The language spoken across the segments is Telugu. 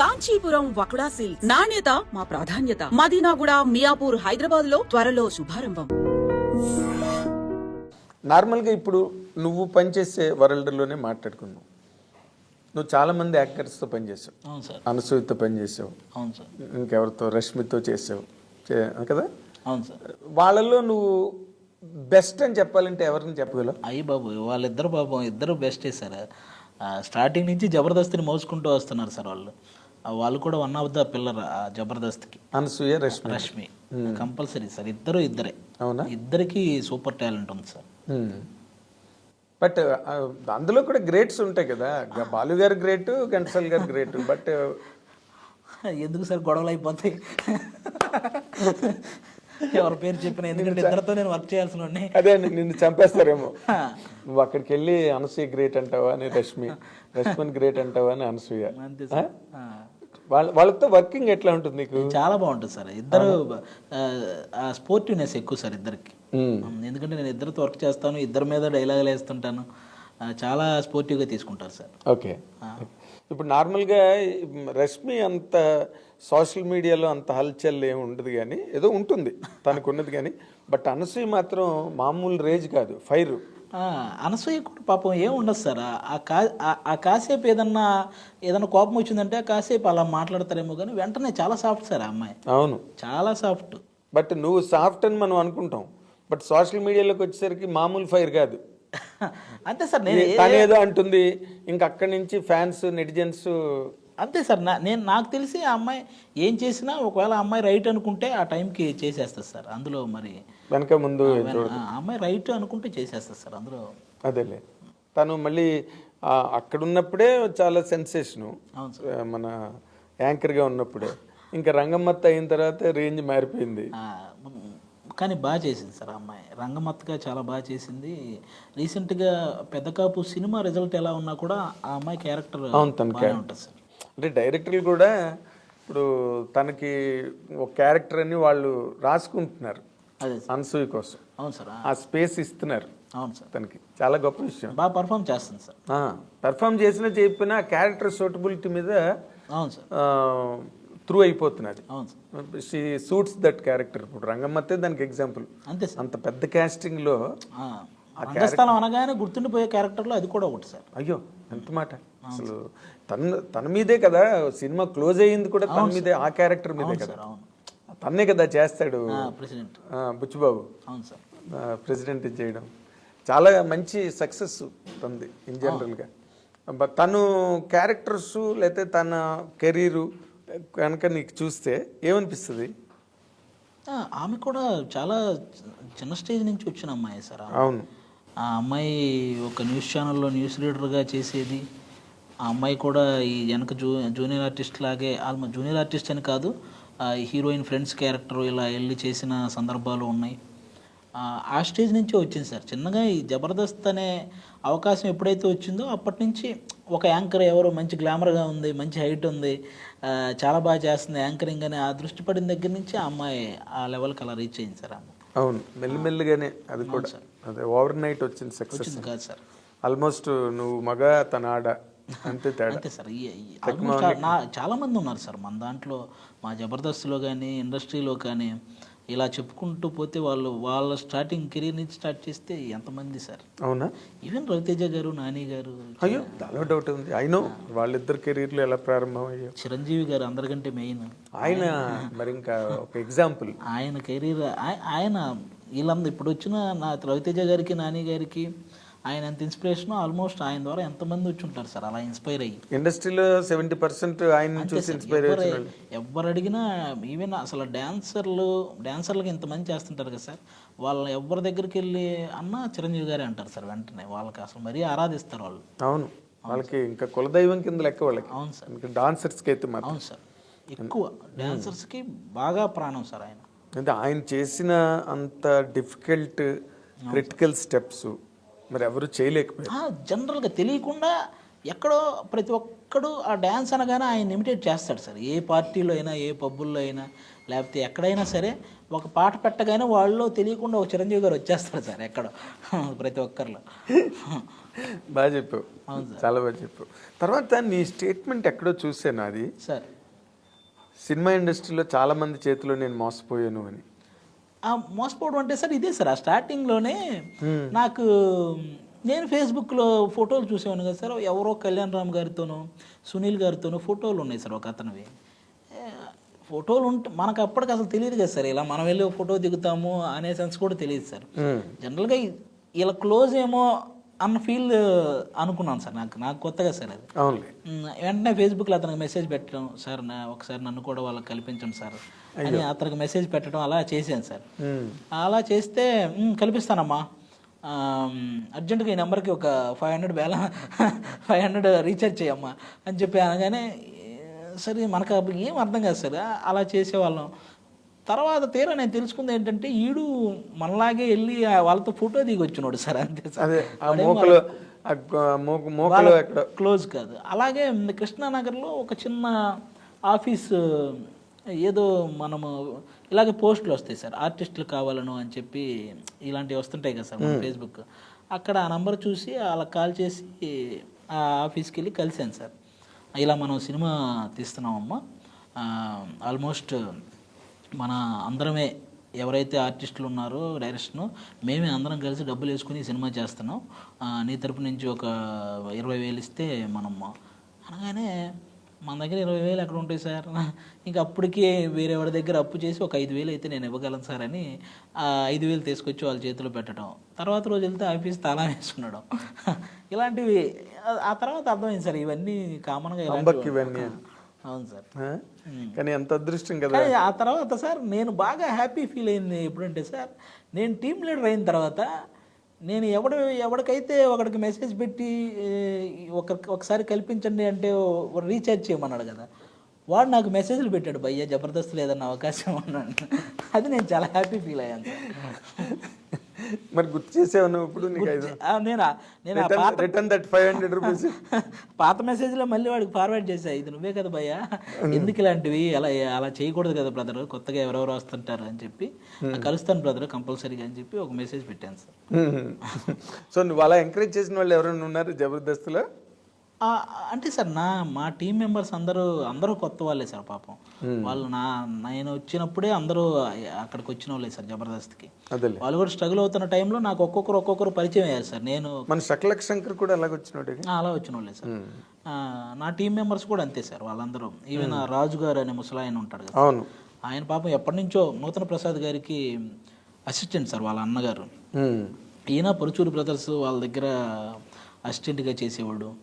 కాంచీపురం వకుడా సిల్క్ నాణ్యత మా ప్రాధాన్యత. మదీనాగుడ మియాపూర్ హైదరాబాద్లో త్వరలో శుభారంభం. నార్మల్గా ఇప్పుడు నువ్వు పనిచేసే వరల్డ్లోనే మాట్లాడుకున్నావు. నువ్వు చాలా మంది యాక్టర్స్తో పనిచేసావు. అవును సార్. అనసూయతో పనిచేసావు. అవును సార్. ఇంకెవరితో? రష్మితో చేసావు. చే- కదా? అవును సార్. వాళ్ళల్లో నువ్వు బెస్ట్ అని చెప్పాలంటే ఎవరిని చెప్పగలవు? అయ్యి బాబు వాళ్ళిద్దరు పాపం ఇద్దరు బెస్టే సార్. స్టార్టింగ్ నుంచి జబర్దస్తిని మోసుకుంటూ వస్తున్నారు సార్ వాళ్ళు. వాళ్ళు కూడా వన్ ఆఫ్ ద పిల్లర్ జబర్దస్త్కి. అనసూయ రష్మి. రష్మి. కంపల్సరీ సార్ ఇద్దరు ఇద్దరే. అవునా? ఇద్దరికి సూపర్ టాలెంట్ ఉంది సార్. బట్ అందులో కూడా గ్రేట్స్ ఉంటాయి కదా. బాలు గారు గ్రేట్ ఘంటసాల గారు గ్రేట్. బట్ ఎందుకు సార్ గొడవలు అయిపోతాయి? ఎవరి పేరు చెప్పిన ఎందుకంటే ఇద్దరితో నేను వర్క్ చేయాల్సిన. అదే నిన్ను చంపేస్తారేమో. నువ్వు అక్కడికి వెళ్ళి అనసూయ గ్రేట్ అంటావా అని రష్మి రష్మిని గ్రేట్ అంటావా అని అనసూయ. వాళ్ళ వాళ్ళతో వర్కింగ్ ఎట్లా ఉంటుంది నీకు? చాలా బాగుంటుంది సార్. ఇద్దరు స్పోర్టివ్నెస్ ఎక్కువ సార్ ఇద్దరికి. ఎందుకంటే నేను ఇద్దరితో వర్క్ చేస్తాను ఇద్దరి మీద డైలాగులు వేస్తుంటాను. చాలా స్పోర్టివ్గా తీసుకుంటారు సార్. ఓకే. ఇప్పుడు నార్మల్గా రష్మి అంత సోషల్ మీడియాలో అంత హల్చల్ ఏమి ఉండదు కానీ ఏదో ఉంటుంది తనకు ఉన్నది కానీ. బట్ అనసూయ మాత్రం మామూలు రేజ్ కాదు ఫైర్. అనసూయ కూడా పాపం ఏం ఉండదు సార్. ఆ- కా ఆ- కాసేపు ఏదన్నా ఏదన్నా కోపం వచ్చిందంటే ఆ కాసేపు అలా మాట్లాడతారేమో కానీ వెంటనే చాలా సాఫ్ట్ సార్ ఆ అమ్మాయి. అవును. చాలా సాఫ్ట్. బట్ నువ్వు సాఫ్ట్ అని మనం అనుకుంటాం. బట్ సోషల్ మీడియాలోకి వచ్చేసరికి మామూలు ఫైర్ కాదు. అంతే సార్ నేను ఏదో అంటుంది ఇంకా అక్కడి నుంచి ఫ్యాన్స్ నెటిజన్స్ అంతే సార్. నా నేను నాకు తెలిసి ఆ అమ్మాయి ఏం చేసినా ఒకవేళ ఆ అమ్మాయి రైట్ అనుకుంటే ఆ టైంకి చేసేస్తుంది సార్. అందులో మరి వెనక ముందు ఆ అమ్మాయి రైట్ అనుకుంటే చేసేస్తుంది సార్. అందులో అదేలే. తను మళ్ళీ అక్కడ ఉన్నప్పుడే చాలా సెన్సేషను. మన యాంకర్గా ఉన్నప్పుడే. ఇంకా రంగమ్మత్త అయిన తర్వాత రేంజ్ మారిపోయింది. కానీ బాగా చేసింది సార్ ఆ అమ్మాయి. రంగమత్తుగా చాలా బాగా చేసింది. రీసెంట్గా పెద్ద కాపు సినిమా రిజల్ట్ ఎలా ఉన్నా కూడా ఆ అమ్మాయి క్యారెక్టర్ ఉంటుంది సార్. అంటే డైరెక్టర్లు కూడా ఇప్పుడు తనకి ఒక క్యారెక్టర్ అని వాళ్ళు రాసుకుంటున్నారు. అనసూయ కోసం. అవును సార్ ఆ, స్పేస్ ఇస్తున్నారు అవును సార్. తనకి. చాలా గొప్ప విషయం. బాగా పర్ఫామ్ చేస్తుంది సార్. పెర్ఫామ్ చేసినా చెప్పినా క్యారెక్టర్ సూటబిలిటీ మీద అవును సార్. త్రూ అయిపోతున్నది. అవును sir. She suits that character ఇప్పుడు రంగమ్మతే దానికి ఎగ్జాంపుల్ అంతే అంత పెద్ద casting లో ఆ, రంగస్థలం అనగానే గుర్తుండిపోయే క్యారెక్టర్లో అది కూడా ఒకటి సార్. అయ్యో ఎంత మాట. అసలు తన తన మీదే కదా సినిమా క్లోజ్ అయ్యింది కూడా తన మీదే ఆ క్యారెక్టర్ మీదే కదా. తన్నే కదా చేస్తాడు. ప్రెసిడెంట్. బుచ్చిబాబు. అవును సార్. ప్రెసిడెంట్ చేయడం. చాలా మంచి సక్సెస్ ఉంది ఇన్ జనరల్గా. తను క్యారెక్టర్స్ లేకపోతే తన కెరీరు కనుక నీకు చూస్తే ఏమనిపిస్తుంది? ఆమె కూడా చాలా చిన్న స్టేజ్ నుంచి వచ్చిన అమ్మాయి సార్. అవును. ఆ అమ్మాయి ఒక న్యూస్ ఛానల్లో న్యూస్ రీడర్గా చేసేది. ఆ అమ్మాయి కూడా ఈ వెనక జూ జూనియర్ ఆర్టిస్ట్ లాగే ఆల్మో జూనియర్ ఆర్టిస్ట్ అని కాదు ఆ హీరోయిన్ ఫ్రెండ్స్ క్యారెక్టర్ ఇలా వెళ్ళి చేసిన సందర్భాలు ఉన్నాయి. ఆ, స్టేజ్ నుంచే వచ్చింది సార్. చిన్నగా ఈ జబర్దస్త్ అనే అవకాశం ఎప్పుడైతే వచ్చిందో అప్పటి నుంచి ఒక యాంకర్ ఎవరో మంచి గ్లామర్గా ఉంది మంచి హైట్ ఉంది చాలా బాగా చేస్తుంది యాంకరింగ్ అని ఆ దృష్టి పడిన దగ్గర నుంచి ఆ అమ్మాయి ఆ లెవెల్కి అలా రీచ్ అయింది సార్ అవును. మెల్లిమెల్లిగానే అది కూడా అదే ఓవర్ నైట్ వచ్చింది సక్సెస్. కాదు సార్. ఆల్మోస్ట్ నువ్వు మగ తన ఆడ. అంతే అంతే సార్. నా చాలా మంది ఉన్నారు సార్. మన దాంట్లో మా జబర్దస్త్లో కానీ ఇండస్ట్రీలో కానీ ఇలా చెప్పుకుంటూ పోతే వాళ్ళు వాళ్ళ స్టార్టింగ్ కెరీర్ నుంచి స్టార్ట్ చేస్తే ఎంతమంది సార్? అవునా? ఈవెన్ రవితేజ గారు నాని గారు అయ్యో చాలా డౌట్ ఉంది. అయినో వాళ్ళిద్దరు కెరీర్లు ఎలా ప్రారంభం అయ్యో చిరంజీవి గారు అందరికంటే మెయిన్. ఆయన మరి ఇంకా ఒక ఎగ్జాంపుల్ ఆయన కెరీర్ ఆయన వీళ్ళందరూ ఇప్పుడు వచ్చిన నా రవితేజ గారికి నాని గారికి ఆయన ఎంత ఇన్స్పిరేషన్ ఆల్మోస్ట్ ఆయన ద్వారా ఎంతమంది వచ్చి ఉంటారు సార్? అలా ఇన్స్పైర్ అయ్యి. ఇండస్ట్రీలో సెవెంటీ పర్సెంట్ ఆయన చూసి ఇన్స్పైర్ ఎవరు అడిగినా ఈవెన్ అసలు డాన్సర్లు డాన్సర్లకి ఇంతమంది చేస్తుంటారు కదా సార్? వాళ్ళ ఎవరి దగ్గరికి వెళ్ళి అన్న చిరంజీవి గారే అంటారు సార్ వెంటనే. వాళ్ళకి అసలు మరీ ఆరాధిస్తారు వాళ్ళు. అవును. వాళ్ళకి ఇంకా కులదైవం కింద లెక్క వాళ్ళకి. అవును సార్. ఇంకా డాన్సర్స్కి అయితే మాత్రం. అవును సార్. ఎక్కువ. డాన్సర్స్కి బాగా ప్రాణం సార్ ఆయన. అంటే ఆయన చేసిన అంత డిఫికల్ట్ క్రిటికల్ స్టెప్స్ మరి ఎవరు చేయలేకపోయారు. జనరల్గా తెలియకుండా ఎక్కడో ప్రతి ఒక్కడు ఆ డ్యాన్స్ అనగానే ఆయన ఇమిటేట్ చేస్తాడు సార్. ఏ పార్టీలో అయినా ఏ పబ్బుల్లో అయినా లేకపోతే ఎక్కడైనా సరే ఒక పాట పెట్టగానే వాళ్ళు తెలియకుండా ఒక చిరంజీవి గారు వచ్చేస్తారు సార్ ఎక్కడో ప్రతి ఒక్కరిలో. బాగా చెప్పావు. అవును సార్. చాలా బాగా చెప్పావు. తర్వాత నీ స్టేట్మెంట్ ఎక్కడో చూసాను అది. సార్. సినిమా ఇండస్ట్రీలో చాలా మంది చేతిలో నేను మోసపోయాను అని. మోసపోవడం అంటే సార్ ఇదే సార్. ఆ స్టార్టింగ్లోనే నాకు నేను ఫేస్బుక్లో ఫోటోలు చూసేవాను కదా సార్. ఎవరో కళ్యాణ్ రామ్ గారితోనూ సునీల్ గారితోనూ ఫోటోలు ఉన్నాయి సార్ ఒక అతనివి. ఫోటోలు ఉంటే మనకు అప్పటికి అసలు తెలియదు కదా సార్. ఇలా మనం వెళ్ళి ఫోటో దిగుతాము అనే సెన్స్ కూడా తెలియదు సార్. జనరల్గా ఇలా క్లోజ్ ఏమో అన్న ఫీల్ అనుకున్నాను సార్ నాకు నాకు కొత్తగా సార్ అది. వెంటనే ఫేస్బుక్లో అతనికి మెసేజ్ పెట్టడం సార్ నా ఒకసారి నన్ను కూడా వాళ్ళకి కల్పించండి సార్ అని అతనికి మెసేజ్ పెట్టడం అలా చేశాను సార్. అలా చేస్తే "మ్, కల్పిస్తానమ్మా. అర్జెంటుగా ఈ నెంబర్కి ఒక ఫైవ్ హండ్రెడ్ వేల ఫైవ్ హండ్రెడ్ రీఛార్జ్ చేయమ్మా అని చెప్పి అనగానే సరే మనకు ఏం అర్థం కాదు సార్ అలా చేసేవాళ్ళం. తర్వాత తీరా నేను తెలుసుకుంది ఏంటంటే ఈడు మనలాగే వెళ్ళి వాళ్ళతో ఫోటో దిగి వచ్చినాడు సార్. అంతే మోకలు క్లోజ్ కాదు. అలాగే కృష్ణానగర్లో ఒక చిన్న ఆఫీస్ ఏదో మనము ఇలాగే పోస్టులు వస్తాయి సార్. ఆర్టిస్టులు కావాలను అని చెప్పి ఇలాంటివి వస్తుంటాయి కదా సార్ మన ఫేస్బుక్. అక్కడ ఆ నంబర్ చూసి వాళ్ళకి కాల్ చేసి ఆ ఆఫీస్కి వెళ్ళి కలిశాను సార్. ఇలా మనం సినిమా తీస్తున్నామమ్మా. ఆల్మోస్ట్ మన అందరమే ఎవరైతే ఆర్టిస్టులు ఉన్నారో డైరెక్షన్ మేమే అందరం కలిసి డబ్బులు వేసుకుని సినిమా చేస్తున్నాం. నీ తరపు నుంచి ఒక ఇరవై వేలు ఇస్తే మనం అనగానే మన దగ్గర ఇరవై వేలు ఎక్కడ ఉంటాయి సార్? ఇంకా అప్పటికి వేరే వాడి దగ్గర అప్పు చేసి ఒక ఐదు వేలు అయితే నేను ఇవ్వగలను సార్ అని ఆ ఐదు వేలు తీసుకొచ్చి వాళ్ళ చేతిలో పెట్టడం. తర్వాత రోజు వెళ్తే ఆఫీస్ తాళం వేసుకున్నాడు ఇలాంటివి ఆ- తర్వాత అర్థమైంది సార్ ఇవన్నీ కామన్గా అవును సార్? కానీ ఎంత అదృష్టం కదా? ఆ తర్వాత సార్ నేను బాగా హ్యాపీ ఫీల్ అయింది ఎప్పుడంటే సార్ నేను టీమ్ లీడర్ అయిన తర్వాత నేను ఎవడు ఎవరికైతే ఒకడికి మెసేజ్ పెట్టి ఒక ఒకసారి కల్పించండి అంటే రీఛార్జ్ చేయమన్నాడు కదా వాడు నాకు మెసేజ్లు పెట్టాడు భయ్యా జబర్దస్త్ లేదన్న అవకాశం అన్నాడు అది నేను చాలా హ్యాపీ ఫీల్ అయ్యాను మరి గుర్తు చేసావు నువ్వు ఇప్పుడు ఆ, నేను? పాత return that five hundred rupees పాత మెసేజ్లో మళ్ళీ వాడికి ఫార్వర్డ్ చేశా ఇది నువ్వే కదా భయ్యా? ఎందుకు ఇలాంటివి? అలా అలా చేయకూడదు కదా బ్రదర్ కొత్తగా ఎవరెవరు వస్తుంటారు అని చెప్పి. కలుస్తాను బ్రదర్ కంపల్సరీగా అని చెప్పి ఒక మెసేజ్ పెట్టాను సార్ సో నువ్వు అలా ఎంకరేజ్ చేసిన వాళ్ళు ఎవరైనా ఉన్నారు జబర్దస్త్లో? అంటే సార్ నా మా టీం మెంబర్స్ అందరూ అందరూ కొత్త వాళ్ళే సార్ పాపం. వాళ్ళు నా నేను వచ్చినప్పుడే అందరూ అక్కడికి వచ్చిన వాళ్ళే సార్ జబర్దస్త్కి. వాళ్ళు కూడా స్ట్రగుల్ అవుతున్న టైంలో నాకు ఒక్కొక్కరు ఒక్కొక్కరు పరిచయం అయ్యారు సార్. నేను మన శకలక్ శంకర్ కూడా అలాగొచ్చినోడే ఆ, అలా వచ్చిన వాళ్ళే సార్ నా టీం మెంబర్స్ కూడా అంతే సార్ వాళ్ళందరూ. ఈవెన్ రాజు గారు అనే ముసలాయన ఉంటాడు కదా అవును. ఆయన పాపం ఎప్పటి నుంచో నూతన ప్రసాద్ గారికి అసిస్టెంట్ సార్ వాళ్ళ అన్నగారు. ఈయన పరుచూరి బ్రదర్స్ వాళ్ళ దగ్గర అసిస్టెంట్గా చేసేవాడు.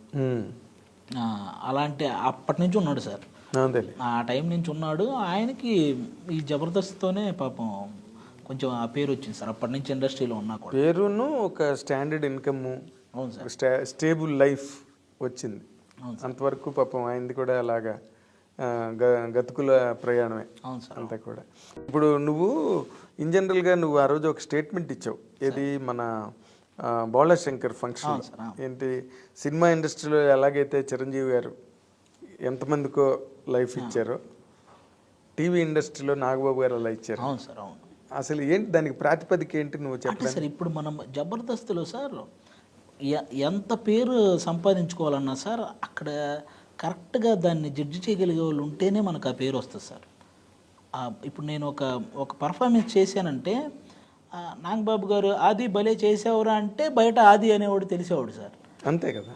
అలాంటి అప్పటి నుంచి ఉన్నాడు సార్. ఆ టైం నుంచి ఉన్నాడు. ఆయనకి ఈ జబర్దస్త్తోనే పాపం కొంచెం ఆ పేరు వచ్చింది సార్. అప్పటి నుంచి ఇండస్ట్రీలో ఉన్నా కూడా. పేరును ఒక స్టాండర్డ్ ఇన్కమ్ అవును సార్. స్టా స్టేబుల్ లైఫ్ వచ్చింది. అవును అంతవరకు పాపం ఆయనది కూడా అలాగా గతుకుల ప్రయాణమే. అవును సార్. అంతా కూడా. ఇప్పుడు నువ్వు ఇన్ జనరల్గా నువ్వు ఆ రోజు ఒక స్టేట్మెంట్ ఇచ్చావు. ఏది? మన ఆ, బోళా శంకర్ ఫంక్షన్ సార్, ఏంటి సినిమా ఇండస్ట్రీలో ఎలాగైతే చిరంజీవి గారు ఎంతమందికో లైఫ్ ఇచ్చారో టీవీ ఇండస్ట్రీలో నాగబాబు గారు అలా ఇచ్చారు. అవును సార్ అవును. అసలు ఏంటి దానికి ప్రాతిపదిక ఏంటి నువ్వు అంటే చెప్పడానికి సార్ ఇప్పుడు మనం జబర్దస్త్లో సార్ ఎంత పేరు సంపాదించుకోవాలన్నా సార్ అక్కడ కరెక్ట్గా దాన్ని జడ్జి చేయగలిగే వాళ్ళు ఉంటేనే మనకు ఆ పేరు వస్తుంది సార్. ఇప్పుడు నేను ఒక ఒక పర్ఫార్మెన్స్ చేశానంటే నాగబాబు గారు ఆది భలే చేసేవారా అంటే బయట ఆది అనేవాడు తెలిసేవాడు సార్. అంతే కదా.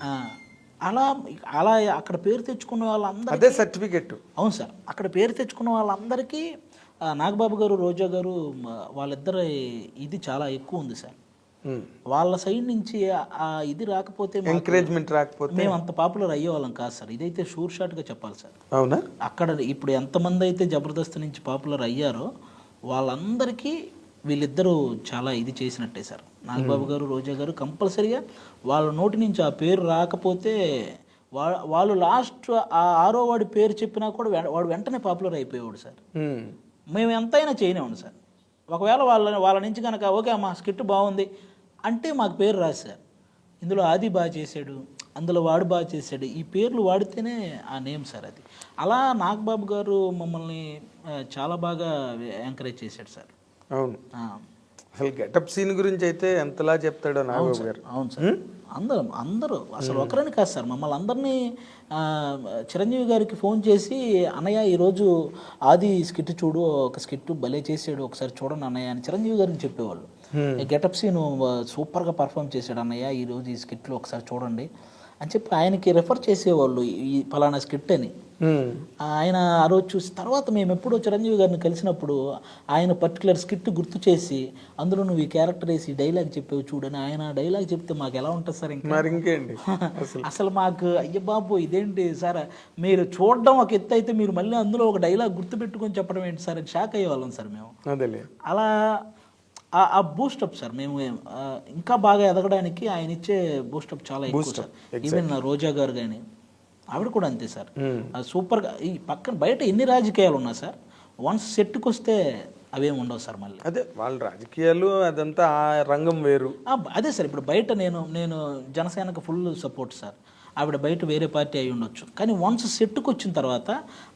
అలా అలా అక్కడ పేరు తెచ్చుకున్న వాళ్ళందరూ అదే సర్టిఫికెట్ అవును సార్. అక్కడ పేరు తెచ్చుకున్న వాళ్ళందరికీ నాగబాబు గారు రోజా గారు వాళ్ళిద్దరి ఇది చాలా ఎక్కువ ఉంది సార్. వాళ్ళ సైడ్ నుంచి ఆ- ఇది రాకపోతే ఎంకరేజ్మెంట్ రాకపోతే మేము అంత పాపులర్ అయ్యేవాళ్ళం కాదు సార్. ఇదైతే షూర్ షాట్గా చెప్పాలి సార్. అవునా? అక్కడ ఇప్పుడు ఎంతమంది అయితే జబర్దస్త్ నుంచి పాపులర్ అయ్యారో వాళ్ళందరికీ వీళ్ళిద్దరూ చాలా ఇది చేసినట్టే సార్. నాగబాబు గారు రోజా గారు కంపల్సరీగా వాళ్ళ నోటి నుంచి ఆ పేరు రాకపోతే వా వాళ్ళు లాస్ట్ ఆ ఆరో వాడి పేరు చెప్పినా కూడా వాడు వెంటనే పాపులర్ అయిపోయేవాడు సార్. మేము ఎంతైనా చేయనివ్వండి సార్. ఒకవేళ వాళ్ళ వాళ్ళ నుంచి కనుక ఓకే అమ్మా స్కిట్ బాగుంది అంటే మాకు పేరు రాదు సార్. ఇందులో ఆది బాగా చేశాడు అందులో వాడు బాగా చేశాడు ఈ పేర్లు వాడితేనే ఆ నేమ్ సార్ అది. అలా నాగబాబు గారు మమ్మల్ని చాలా బాగా ఎంకరేజ్ చేశాడు సార్. అవును. అసలు గెటప్ సీన్ గురించి అయితే ఎంతలా చెప్తాడో నాగబాబు గారు. అవును సార్. అందరం అందరూ. అసలు ఒకరని కాదు సార్. మమ్మల్ని అందరినీ చిరంజీవి గారికి ఫోన్ చేసి అన్నయ్య ఈరోజు ఆది స్కిట్ చూడు ఒక స్కిట్ భలే చేసాడు ఒకసారి చూడండి అన్నయ్య అని చిరంజీవి గారికి చెప్పేవాళ్ళు. గెటప్ సీన్ సూపర్గా పర్ఫామ్ చేశాడు అన్నయ్య ఈరోజు ఈ స్కిట్లో ఒకసారి చూడండి అని చెప్పి ఆయనకి రెఫర్ చేసేవాళ్ళు ఈ పలానా స్కిట్ అని. ఆయన ఆ రోజు చూసి తర్వాత మేము ఎప్పుడో చిరంజీవి గారిని కలిసినప్పుడు ఆయన పర్టికులర్ స్కిట్ గుర్తు చేసి అందులో నువ్వు ఈ క్యారెక్టర్ వేసి డైలాగ్ చెప్పావు చూడని ఆయన డైలాగ్ చెప్తే మాకు ఎలా ఉంటుంది సార్ ఇంకా? మరి ఇంకేంటి? అసలు మాకు అయ్య బాబు ఇదేంటి సార్? మీరు చూడడం ఒక ఎత్తు అయితే మీరు మళ్ళీ అందులో ఒక డైలాగ్ గుర్తు పెట్టుకొని చెప్పడం ఏంటి సార్ అని షాక్ అయ్యేవాళ్ళం సార్ మేము. అలా ఆ- బూస్టప్ సార్ మేము ఇంకా బాగా ఎదగడానికి ఆయన ఇచ్చే బూస్టప్ చాలా ఎక్కువ సార్. ఈవెన్ రోజా గారు కానీ ఆవిడ కూడా అంతే సార్. సూపర్గా ఈ పక్కన బయట ఎన్ని రాజకీయాలు ఉన్నా సార్ వన్స్ సెట్కి వస్తే అవేం ఉండవు సార్ మళ్ళీ. అదే వాళ్ళ రాజకీయాలు అదంతా ఆ రంగం వేరు. అదే సార్ ఇప్పుడు బయట నేను నేను జనసేనకు ఫుల్ సపోర్ట్ సార్. ఆవిడ బయట వేరే పార్టీ అయి ఉండొచ్చు. కానీ వన్స్ సెట్కి వచ్చిన తర్వాత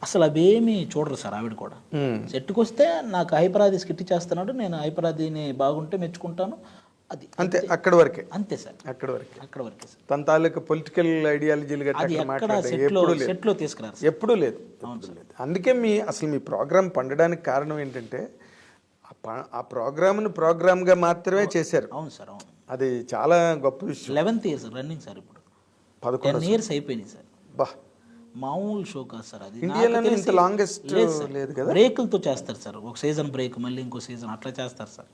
అసలు అవేమీ చూడరు సార్ ఆవిడ కూడా. సెట్కి వస్తే నాకు హైపరాది స్కిట్ చేస్తున్నాడు నేను హైపరాదిని బాగుంటే మెచ్చుకుంటాను అది అంతే అక్కడి వరకే. అంతే సార్. అక్కడి వరకే. అక్కడ వరకే సార్. తన తాలూకు పొలిటికల్ ఐడియాలజీలు అది ఎక్కడ సెట్లో ఎప్పుడూ లేదు. సెట్లో తీసుకురారు సార్. ఎప్పుడూ లేదు అందుకే మీ అసలు మీ ప్రోగ్రామ్ పండడానికి కారణం ఏంటంటే ఆ ప్రోగ్రామ్ని ప్రోగ్రామ్గా మాత్రమే చేశారు. అవును సార్ అవును. అది చాలా గొప్ప విషయం. లెవెన్త్ ఇయర్స్ రన్నింగ్ సార్ ఇప్పుడు. పదకొండు ఇయర్స్ అయిపోయినాయి సార్. బా. మామూలు షో కాదు సార్ అది. ఇండియాలోనే ఇంత లాంగెస్ట్ లేదు కదా? బ్రేకులతో చేస్తారు సార్. ఒక సీజన్ బ్రేక్ మళ్ళీ ఇంకో సీజన్ అట్లా చేస్తారు సార్.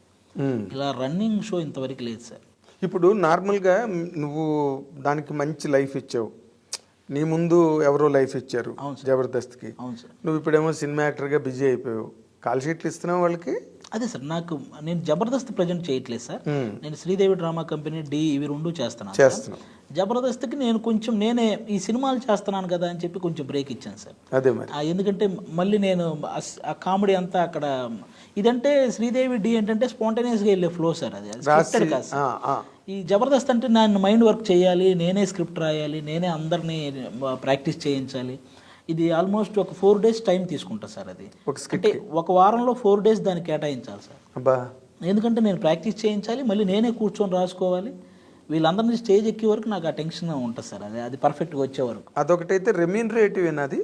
ఇలా రన్నింగ్ షో ఇంతవరకు లేదు సార్. ఇప్పుడు నార్మల్గా నువ్వు దానికి మంచి లైఫ్ ఇచ్చావు. నీ ముందు ఎవరో లైఫ్ ఇచ్చారు జబర్దస్త్కి. నువ్వు ఇప్పుడేమో సినిమా యాక్టర్గా బిజీ అయిపోయావు. కాల్ షీట్లు ఇస్తున్నావు వాళ్ళకి? అదే సార్ నాకు నేను జబర్దస్త్ ప్రజెంట్ చేయట్లేదు సార్. మ్మ్. నేను శ్రీదేవి డ్రామా కంపెనీ డి ఇవి రెండు చేస్తున్నాను సార్. చేస్తున్నావు. జబర్దస్త్కి నేను కొంచెం నేనే ఈ సినిమాలు చేస్తున్నాను కదా అని చెప్పి కొంచెం బ్రేక్ ఇచ్చాను సార్. అదే మరి. ఎందుకంటే మళ్ళీ నేను ఆ కామెడీ అంతా అక్కడ ఇదంటే శ్రీదేవి డి ఏంటంటే స్పాంటేనియస్గా వెళ్ళే ఫ్లో సార్ అది. scripted కాదు. ఈ జబర్దస్త్ అంటే నేను మైండ్ వర్క్ చేయాలి నేనే స్క్రిప్ట్ రాయాలి నేనే అందరినీ ప్రాక్టీస్ చేయించాలి. ఇది ఆల్మోస్ట్ ఒక ఫోర్ డేస్ టైం తీసుకుంటా సార్ అది. అంటే ఒక వారంలో ఫోర్ డేస్ దాన్ని కేటాయించాలి సార్. ఎందుకంటే నేను ప్రాక్టీస్ చేయించాలి మళ్ళీ నేనే కూర్చొని రాసుకోవాలి. వీళ్ళందరినీ స్టేజ్ ఎక్కే వరకు నాకు ఆ టెన్షన్ ఉంటుంది సార్. అది అది పర్ఫెక్ట్గా వచ్చే వరకు. అదొకటైతే రెమ్యూనరేటివ్ అది?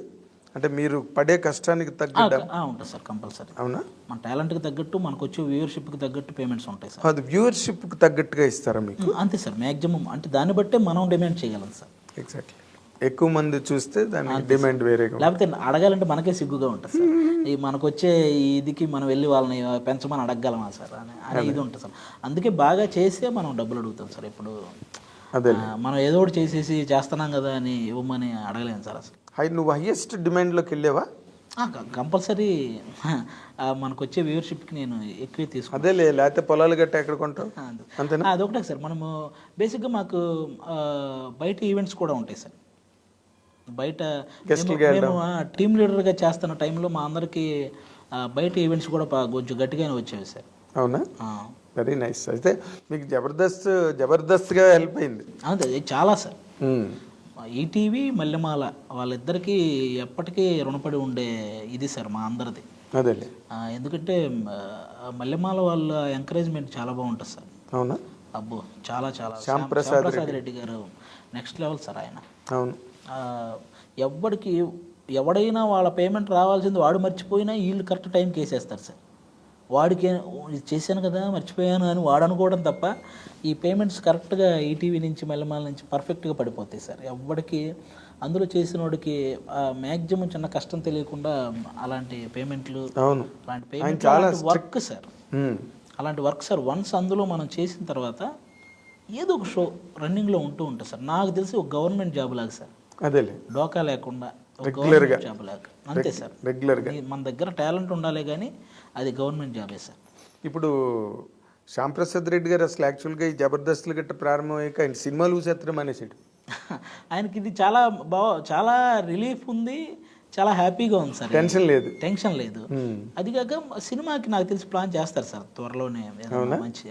అంటే మీరు పడే కష్టానికి తగ్గ ఆ, ఉంటుంది సార్ కంపల్సరీ. అవునా? మన టాలెంట్కి తగ్గట్టు మనకు వచ్చే వ్యూవర్షిప్కి తగ్గట్టు పేమెంట్స్ ఉంటాయి సార్. అది వ్యూవర్షిప్కి తగ్గట్టుగా ఇస్తారా మీకు? అంతే సార్ మ్యాక్సిమం అంటే దాన్ని బట్టే మనం డిమాండ్ చేయగలం సార్. ఎగ్జాక్ట్లీ ఎక్కువ మంది చూస్తే దానికి డిమాండ్ ఉంటుంది. లేకపోతే అడగాలంటే మనకే సిగ్గుగా ఉంటుంది సార్. ఈ మనకు వచ్చే ఇదికి మనం వెళ్ళి వాళ్ళని పెంచమని అడగగలమా సార్ అని అని ఇది ఉంటుంది సార్. అందుకే బాగా చేసే మనం డబ్బులు అడుగుతాం సార్. ఇప్పుడు అదే మనం ఏదో ఒకటి చేసేసి చేస్తున్నాం కదా అని ఇవ్వమని అడగలేము సార్ అసలు. హై నువ్వు హైయెస్ట్ డిమాండ్లోకి వెళ్ళావా? కంపల్సరీ. మనకు వచ్చే వ్యూవర్షిప్కి నేను ఎక్కువే తీసుకుంటాను అదేలే లేకపోతే పొలాలు గట్ట ఎక్కడ కొంటావు? అంతేనా? అదొకటే సార్. మనము బేసిక్గా మాకు బయట ఈవెంట్స్ కూడా ఉంటాయి సార్. బయట మేము- టీమ్ లీడర్గా చేస్తున్న టైంలో మా అందరికి బయట ఈవెంట్స్ కూడా కొంచెం గట్టిగానే వచ్చేవి సార్. అవునా? వెరీ నైస్ అయితే మీకు జబర్దస్త్ జబర్దస్త్గా హెల్ప్ అయింది. అంతే చాలా సార్. ఈటీవీ మల్లెమాల వాళ్ళిద్దరికీ ఎప్పటికీ రుణపడి ఉండే ఇది సార్ మా అందరిది. అదేలే. ఎందుకంటే మల్లెమాల వాళ్ళ ఎంకరేజ్మెంట్ చాలా బాగుంటుంది సార్. అవునా? అబ్బో చాలా చాలా. శ్యామ్ ప్రసాద్ రెడ్డి. గారు నెక్స్ట్ లెవెల్ సార్ ఆయన. అవును. ఆ, ఎవ్వడికి ఎవడైనా వాళ్ళ పేమెంట్ రావాల్సింది వాడు మర్చిపోయినా వీళ్ళు కరెక్ట్ టైంకి వేసేస్తారు సార్. వాడికి ఇది చేశాను కదా మర్చిపోయాను అని వాడు అనుకోవడం తప్ప ఈ పేమెంట్స్ కరెక్ట్గా ఈటీవీ నుంచి మెల్లమాల నుంచి పర్ఫెక్ట్గా పడిపోతాయి సార్. ఎవ్వడికి అందులో చేసిన వాడికి మ్యాక్సిమం చిన్న కష్టం తెలియకుండా అలాంటి పేమెంట్లు అవును. అలాంటి పేమెంట్ వర్క్ సార్. అలాంటి వర్క్ సార్. వన్స్ అందులో మనం చేసిన తర్వాత ఏదో ఒక షో రన్నింగ్లో ఉంటూ ఉంటుంది సార్. నాకు తెలిసి ఒక గవర్నమెంట్ జాబ్ లాగా సార్. అదేలే. డోకా లేకుండా గవర్నమెంట్ జాబ్ లాగా. అంతే సార్. రెగ్యులర్గా మన దగ్గర టాలెంట్ ఉండాలి కానీ అది గవర్నమెంట్ జాబే సార్. ఇప్పుడు శ్యామ్ ప్రసాద్ రెడ్డి గారు అసలు యాక్చువల్గా ఈ జబర్దస్త్లు గట్ట ప్రారంభమయ్యాక ఆయన సినిమాలు చూసేత్తడం అనేసాడు. ఆయనకి ఇది చాలా బా చాలా రిలీఫ్ ఉంది చాలా హ్యాపీగా ఉంది సార్. టెన్షన్ లేదు. టెన్షన్ లేదు. అది కాక సినిమాకి నాకు తెలిసి ప్లాన్ చేస్తారు సార్ త్వరలోనే మంచి.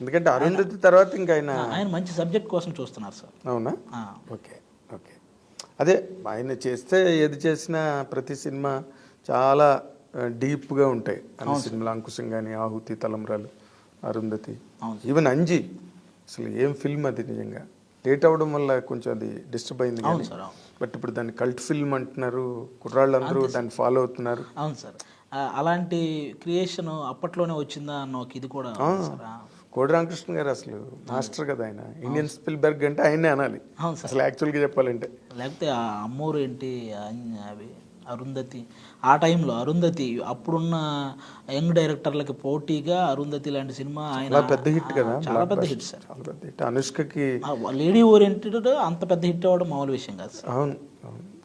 ఎందుకంటే అరుంధతి తర్వాత ఇంకా ఆయన ఆయన మంచి సబ్జెక్ట్ కోసం చూస్తున్నారు సార్. అవునా. Okay okay. అదే ఆయన చేస్తే ఏది చేసినా ప్రతి సినిమా చాలా డీప్గా ఉంటాయి. అన్ని సినిమాలు అంకుశం కానీ ఆహుతి తలంబ్రాలు అరుంధతి ఈవెన్ అంజి. అసలు ఏం ఫిల్మ్ అది నిజంగా. లేట్ అవ్వడం వల్ల కొంచెం అది డిస్టర్బ్ అయింది కానీ. బట్ ఇప్పుడు దాన్ని కల్ట్ ఫిల్మ్ అంటున్నారు. కుర్రాళ్ళందరూ దాన్ని ఫాలో అవుతున్నారు. అవును సార్. అలాంటి క్రియేషన్ అప్పట్లోనే వచ్చిందా అన్న ఒక ఇది కూడా కోడి రామకృష్ణ గారు అసలు మాస్టర్ కదా ఆయన. ఇండియన్ స్పిల్బర్గ్ అంటే ఆయనే అనాలి. అసలు యాక్చువల్గా చెప్పాలంటే. లేకపోతే ఆ అమ్మోరు ఏంటి అవి అరుంధతి. ఆ టైంలో అరుంధతి అప్పుడున్న యంగ్ డైరెక్టర్లకి పోటీగా అరుంధతి లాంటి సినిమా ఆయన పెద్ద హిట్ కదా. చాలా పెద్ద హిట్ సార్. చాలా పెద్ద హిట్. అనుష్కకి లేడీ ఓరియంటెడ్ అంత పెద్ద హిట్ అవ్వడం మామూలు విషయం కాదు సార్. అవును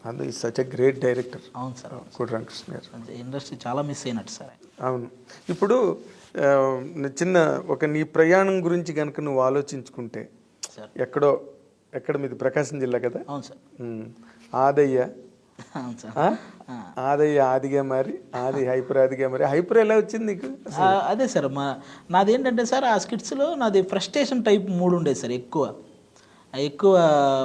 అది సచ్ ఎ గ్రేట్ డైరెక్టర్ అవును సార్ కోడి రామకృష్ణ గారు. ఇండస్ట్రీ చాలా మిస్ అయినట్టు సార్ అవును. ఇప్పుడు చిన్న ఒక నీ ప్రయాణం గురించి కనుక నువ్వు ఆలోచించుకుంటే సార్. ఎక్కడో ఎక్కడ మీది? ప్రకాశం జిల్లా కదా? అవును సార్. ఉమ్. ఆదయ్య. అవును సార్. ఆ? ఆదయ్య ఆదిగా మరి ఆది హైపర్ ఆదిగా మరి హైపర్ ఎలా వచ్చింది నీకు? అదే సార్ మా నాది ఏంటంటే సార్ ఆ స్కిట్స్లో నాది ఫ్రస్ట్రేషన్ టైప్ మూడు ఉండేది సార్ ఎక్కువ. ఎక్కువ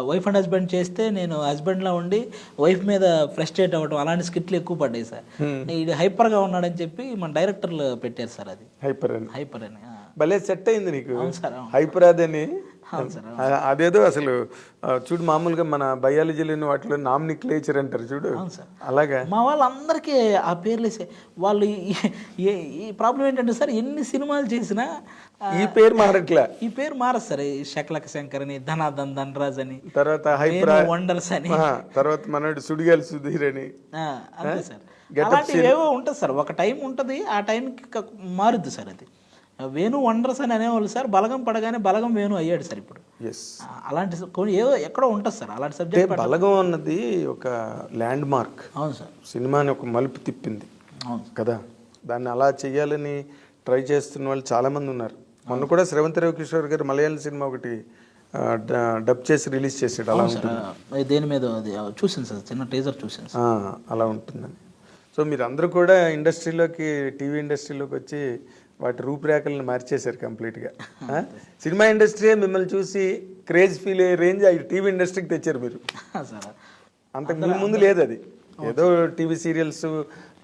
వైఫ్ అండ్ హస్బెండ్ చేస్తే నేను హస్బెండ్లో ఉండి వైఫ్ మీద ఫ్రస్ట్రేట్ అవ్వడం అలాంటి స్కిట్లు ఎక్కువ పడ్డాయి సార్. ఇది హైపర్గా ఉన్నాడని చెప్పి మన డైరెక్టర్లు పెట్టారు సార్ అది. హైపర్ అని. హైపర్ అని భలే సెట్ అయింది నీకు. హైపర్ అదని? అదేదో అసలు చూడు మామూలుగా మన బయాలజీలోని వాటిలో నామినిక్లేచర్ అంటారు చూడు. అలాగా? మా వాళ్ళందరికీ ఆ పేర్లు వాళ్ళు ఈ- ప్రాబ్లం ఏంటంటే సార్ ఎన్ని సినిమాలు చేసినా ఈ పేరు మారట్లే. ఈ పేరు మారదు సార్ శకలక శంకర్ అని ధనాదన్ ధనరాజ్ అని తర్వాత హైపర్ వండర్స్ అని. తర్వాత మనోడు సుడిగాలి సుధీర్ అని. అంతే సార్. అలాంటివి ఏవో ఉంటుంది సార్ ఒక టైం ఉంటుంది ఆ టైంకి మారుద్ది సార్ అది. వేణు వండర్స్ అని అనేవాళ్ళు సార్ బలగం పడగానే బలగం వేణు అయ్యాడు సార్ ఇప్పుడు. అలాంటి ఏదో ఎక్కడో ఉంటుంది సార్ అలాంటి సబ్జెక్ట్ బలగం అన్నది ఒక ల్యాండ్ మార్క్ అవును సార్. సినిమాని ఒక మలుపు తిప్పింది. అవును కదా? దాన్ని అలా చేయాలని ట్రై చేస్తున్న వాళ్ళు చాలా మంది ఉన్నారు. మొన్న కూడా శ్రవంత్ రవి కిషోర్ గారు మలయాళం సినిమా ఒకటి డబ్ చేసి రిలీజ్ చేసాడు అలా ఆ, దేని మీద చూసాను సార్ చిన్న టీజర్ చూసాను అలా ఉంటుందని. సో మీరు అందరూ కూడా ఇండస్ట్రీలోకి టీవీ ఇండస్ట్రీలోకి వచ్చి వాటి రూపురేఖలను మార్చేశారు కంప్లీట్గా? సినిమా ఇండస్ట్రీ మిమ్మల్ని చూసి క్రేజ్ ఫీల్ అయ్యే రేంజ్ ఆ టీవీ ఇండస్ట్రీకి తెచ్చారు మీరు. సార్. అంతకు ముందు లేదు అది. ఏదో టీవీ సీరియల్స్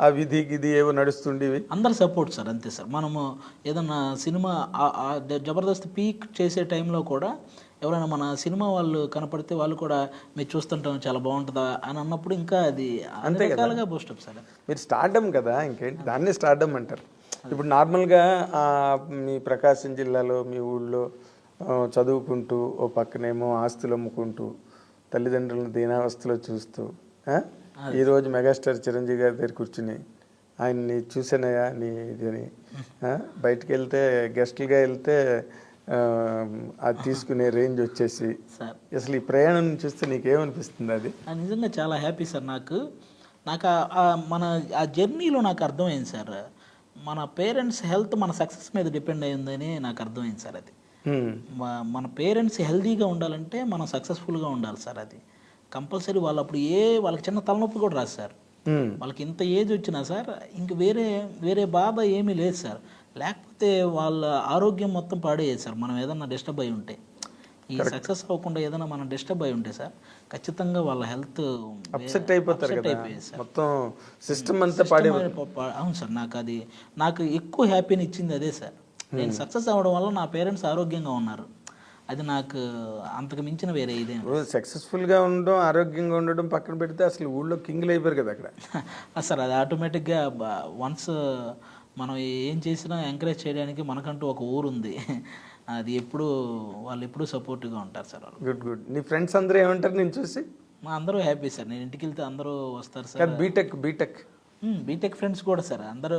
ఆ విధి గిది ఏవో నడుస్తుండేవి. అందరు సపోర్ట్ సార్ అంతే సార్. మనము ఏదన్నా సినిమా జబర్దస్త్ పీక్ చేసే టైంలో కూడా ఎవరైనా మన సినిమా వాళ్ళు కనపడితే వాళ్ళు కూడా మీరు చూస్తుంటాం చాలా బాగుంటుందా అని అన్నప్పుడు ఇంకా అది అన్ని రకాలుగా బూస్టప్ సార్. మీరు స్టార్డమ్ కదా ఇంకేంటి? దాన్నే స్టార్డమ్ అంటారు. ఇప్పుడు నార్మల్గా మీ ప్రకాశం జిల్లాలో మీ ఊళ్ళో చదువుకుంటూ ఓ పక్కనేమో ఆస్తులు అమ్ముకుంటూ తల్లిదండ్రులను దీనావస్థలో చూస్తూ? ఈరోజు మెగాస్టార్ చిరంజీవి గారి దగ్గర కూర్చుని ఆయన్ని చూసానయా నీ ఇది అని ఆ? బయటికి వెళ్తే గెస్ట్లుగా వెళ్తే అది తీసుకునే రేంజ్ వచ్చేసి సార్. అసలు ఈ ప్రయాణం చూస్తే నీకేమనిపిస్తుంది అది? నిజంగా చాలా హ్యాపీ సార్ నాకు. నాకు మన ఆ జర్నీలో నాకు అర్థమైంది సార్. మన పేరెంట్స్ హెల్త్ మన సక్సెస్ మీద డిపెండ్ అయ్యిందని నాకు అర్థమైంది సార్ అది. మన పేరెంట్స్ హెల్తీగా ఉండాలంటే మనం సక్సెస్ఫుల్గా ఉండాలి సార్ అది. కంపల్సరీ వాళ్ళు అప్పుడు ఏ వాళ్ళకి చిన్న తలనొప్పి కూడా రాదు సార్. వాళ్ళకి ఇంత ఏజ్ వచ్చినా సార్ ఇంక వేరే వేరే బాధ ఏమీ లేదు సార్. లేకపోతే వాళ్ళ ఆరోగ్యం మొత్తం పాడేది సార్. మనం ఏదన్నా డిస్టర్బ్ అయి ఉంటే. ఈ సక్సెస్ అవ్వకుండా ఏదైనా మనం డిస్టర్బ్ అయి ఉంటే సార్ ఖచ్చితంగా వాళ్ళ హెల్త్ అప్సెట్ అయిపోతారు కదా. మొత్తం సిస్టమ్ అంతా పాడే అవును సార్ నాకు అది నాకు ఎక్కువ హ్యాపీని ఇచ్చింది అదే సార్. నేను సక్సెస్ అవ్వడం వల్ల నా పేరెంట్స్ ఆరోగ్యంగా ఉన్నారు. అది నాకు అంతకు మించిన వేరే ఇదేం. సక్సెస్ఫుల్గా ఉండడం ఆరోగ్యంగా ఉండడం పక్కన పెడితే అసలు ఊళ్ళో కింగ్లు అయిపోయారు కదా అక్కడ. సార్ అది ఆటోమేటిక్గా వన్స్ మనం ఏం చేసినా ఎంకరేజ్ చేయడానికి మనకంటూ ఒక ఊరు ఉంది అది ఎప్పుడు వాళ్ళు ఎప్పుడూ సపోర్టివ్గా ఉంటారు సార్ వాళ్ళు. Good good. నీ ఫ్రెండ్స్ అందరూ ఏమంటారు నేను చూసి? మా అందరూ హ్యాపీ సార్. నేను ఇంటికి వెళ్తే అందరూ వస్తారు sir. BTech BTech. BTech friends కూడా సార్. అందరూ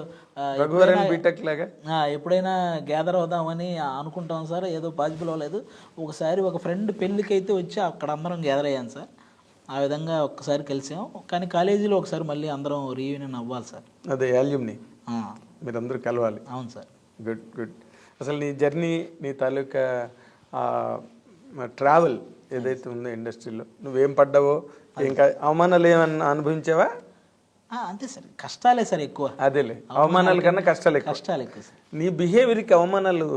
బీటెక్ లాగా? ఎప్పుడైనా గ్యాదర్ అవుదామని అనుకుంటాం సార్. ఏదో పాసిబుల్ అవ్వలేదు. ఒకసారి ఒక ఫ్రెండ్ పెళ్ళికి అయితే వచ్చి అక్కడ అందరం గ్యాదర్ అయ్యాం సార్. ఆ విధంగా ఒక్కసారి కలిసాం. కానీ కాలేజీలో ఒకసారి మళ్ళీ అందరం రీయూనియన్ అవ్వాలి సార్. అదే యాల్యూమ్ని. మీరందరూ కలవాలి. అవును సార్. Good good. అసలు నీ జర్నీ నీ తాలూకా ట్రావెల్ ఏదైతే ఉందో ఇండస్ట్రీలో నువ్వేం పడ్డావో ఇంకా అవమానాలు ఏమన్నా అనుభవించావా? అంతే సార్. కష్టాలే సార్ ఎక్కువ. అదేలే. అవమానాల కన్నా కష్టాలు కష్టాలు ఎక్కువ సార్. నీ బిహేవియర్కి అవమానాలు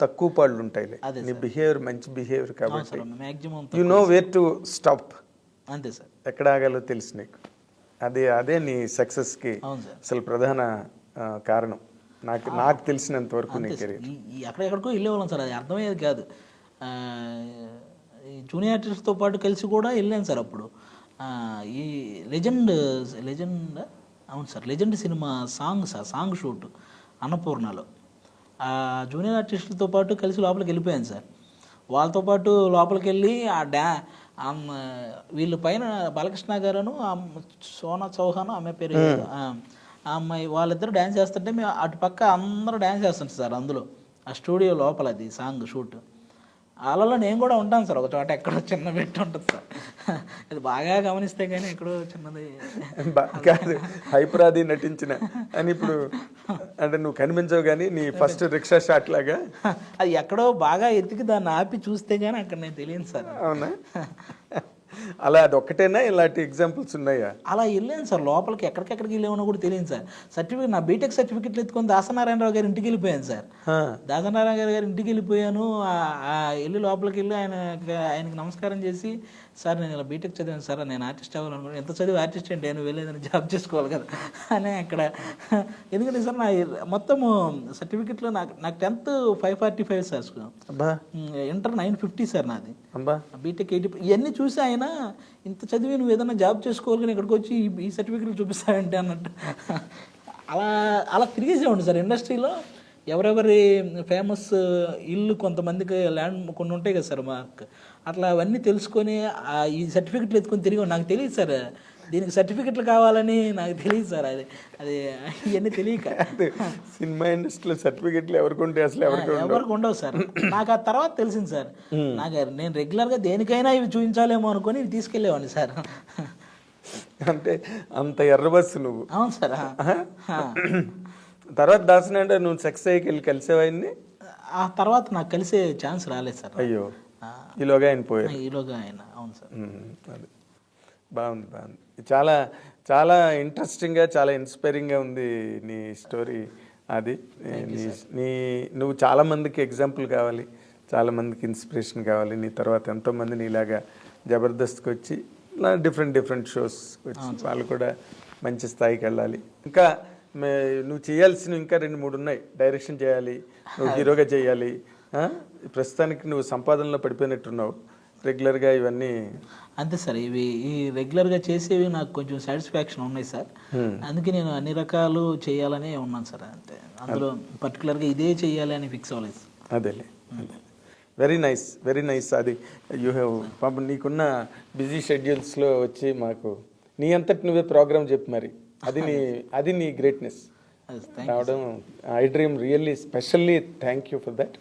తక్కువ పాళ్ళు ఉంటాయిలే. అదే నీ బిహేవియర్ మంచి బిహేవియర్ కాబట్టి you know where to stop. అంతే సార్. ఎక్కడ ఆగాలో తెలుసు నీకు. అదే అదే నీ సక్సెస్కి అసలు ప్రధాన కారణం. నాకు నాకు తెలిసినంత వరకు నీ కెరీర్. ఎక్కడెక్కడికో వెళ్ళేవాళ్ళం సార్. అది అర్థమయ్యేది కాదు. జూనియర్ ఆర్టిస్ట్తో పాటు కలిసి కూడా వెళ్ళాను సార్ అప్పుడు. ఈ లెజెండ్ లెజెండ్ అవును sir legend cinema song sir song shoot అన్నపూర్ణలో. Junior ఆర్టిస్టులతో పాటు కలిసి లోపలికి వెళ్ళిపోయాను సార్. వాళ్ళతో పాటు లోపలికి వెళ్ళి ఆ డ్యా వీళ్ళ పైన బాలకృష్ణ గారును ఆ సోనా చౌహాన్ ఆమె పేరు ఆ, అమ్మాయి వాళ్ళిద్దరు డ్యాన్స్ చేస్తుంటే మేము అటు పక్క అందరూ డ్యాన్స్ చేస్తుంటారు సార్ అందులో. ఆ స్టూడియో లోపల అది సాంగ్ షూట్ వాళ్ళలో నేను కూడా ఉంటాను సార్ ఒక చోట ఎక్కడో చిన్న పెట్టి ఉంటుంది సార్. అది బాగా గమనిస్తే కానీ ఎక్కడో చిన్నది. కాదు హైపరాది నటించిన. అని ఇప్పుడు అంటే నువ్వు కనిపించవు కానీ నీ ఫస్ట్ రిక్షా షాట్ లాగా. అది ఎక్కడో బాగా ఎతికి దాన్ని ఆపి చూస్తే కానీ అక్కడ నేను తెలియదు సార్. అవునా? అలా అది ఒక్కటేనా? ఇలాంటి ఎగ్జాంపుల్స్ ఉన్నాయా? అలా వెళ్ళాను సార్. లోపలికి ఎక్కడికెక్కడికి వెళ్ళామో కూడా తెలియదు సార్. సర్టిఫికేట్ నా బీటెక్ సర్టిఫికెట్లు ఎత్తుకొని దాసనారాయణరావు గారి ఇంటికి వెళ్ళిపోయాను సార్. దాసనారాయణ గారి గారి ఇంటికి వెళ్ళిపోయాను. వెళ్ళి లోపలికి వెళ్ళి ఆయన ఆయనకి నమస్కారం చేసి సార్ నేను ఇలా బీటెక్ చదివాను సార్ నేను ఆర్టిస్ట్ అవ్వాలనుకున్నాను ఎంత చదివి ఆర్టిస్ట్ అంటే నేను వెళ్ళేదని జాబ్ చేసుకోవాలి కదా. అని అక్కడ ఎందుకంటే సార్ నా మొత్తము సర్టిఫికెట్లో నాకు నాకు tenth five forty five sir అబ్బా. ఇంటర్ నైన్ ఫిఫ్టీ సార్ నాది. అబ్బా. బీటెక్ ఎయిటీ ఇవన్నీ చూసి ఆయన ఇంత చదివి నువ్వు ఏదైనా జాబ్ చేసుకోవాలి కానీ ఇక్కడికి వచ్చి ఈ- సర్టిఫికెట్లు చూపిస్తావంటే? అన్నట్టు. అలా అలా తిరిగేసేవాడు సార్ ఇండస్ట్రీలో. ఎవరెవరి ఫేమస్ ఇల్లు కొంతమందికి ల్యాండ్ కొన్ని ఉంటాయి కదా సార్ మాకు. అట్లా అవన్నీ తెలుసుకొని ఈ సర్టిఫికెట్లు ఎత్తుకొని తిరిగి నాకు తెలియదు సార్. దీనికి సర్టిఫికెట్లు కావాలని నాకు తెలియదు సార్. అది అది ఇవన్నీ తెలియక. సినిమా ఇండస్ట్రీలో సర్టిఫికెట్లు ఎవరికి ఉంటాయి? అసలు ఎవరికి ఉండవు. ఎవరికి ఉండవు సార్. నాకు ఆ తర్వాత తెలిసింది సార్. నాకు నేను రెగ్యులర్గా దేనికైనా ఇవి చూపించాలేమో అనుకొని ఇవి తీసుకెళ్ళేవాడిని సార్. అంటే అంత ఎర్ర బస్సు నువ్వు. అవును సార్. తర్వాత దాసిన అంటే నువ్వు సెక్స్ అయ్యి వెళ్ళి కలిసేవాడిని? ఆ తర్వాత నాకు కలిసే ఛాన్స్ రాలేదు సార్. అయ్యో. ఈలోగా ఆయన పోయారు. ఈలోగా ఆయన అవును సార్. అది. బాగుంది బాగుంది. చాలా చాలా ఇంట్రెస్టింగ్గా చాలా ఇన్స్పైరింగ్గా ఉంది నీ స్టోరీ అది. నీ నీ నువ్వు చాలా మందికి ఎగ్జాంపుల్ కావాలి. చాలా మందికి ఇన్స్పిరేషన్ కావాలి. నీ తర్వాత ఎంతోమంది నీలాగా జబర్దస్త్కి వచ్చి ఇలా డిఫరెంట్ డిఫరెంట్ షోస్ వచ్చి వాళ్ళు కూడా మంచి స్థాయికి వెళ్ళాలి. ఇంకా నువ్వు చేయాల్సినవి ఇంకా రెండు మూడు ఉన్నాయి. డైరెక్షన్ చేయాలి. నువ్వు హీరోగా చేయాలి? ప్రస్తుతానికి నువ్వు సంపాదనలో పడిపోయినట్టున్నావు. రెగ్యులర్గా ఇవన్నీ అంతే సార్ ఇవి ఈ రెగ్యులర్గా చేసేవి నాకు కొంచెం సాటిస్ఫాక్షన్ ఉన్నాయి సార్. అందుకే నేను అన్ని రకాలు చేయాలనే ఉన్నాను సార్ అంతే. అందులో పర్టికులర్గా ఇదే చేయాలి అని ఫిక్స్ అవ్వలేదు సార్. అదేలే వెరీ నైస్ వెరీ నైస్ అది యూ హ్యావ్ పాపం నీకున్న బిజీ షెడ్యూల్స్లో వచ్చి మాకు నీ అంతటి నువ్వే ప్రోగ్రామ్ చెప్పు మరి. అది నీ అది నీ గ్రేట్నెస్. రావడం I dream really specially thank you for that.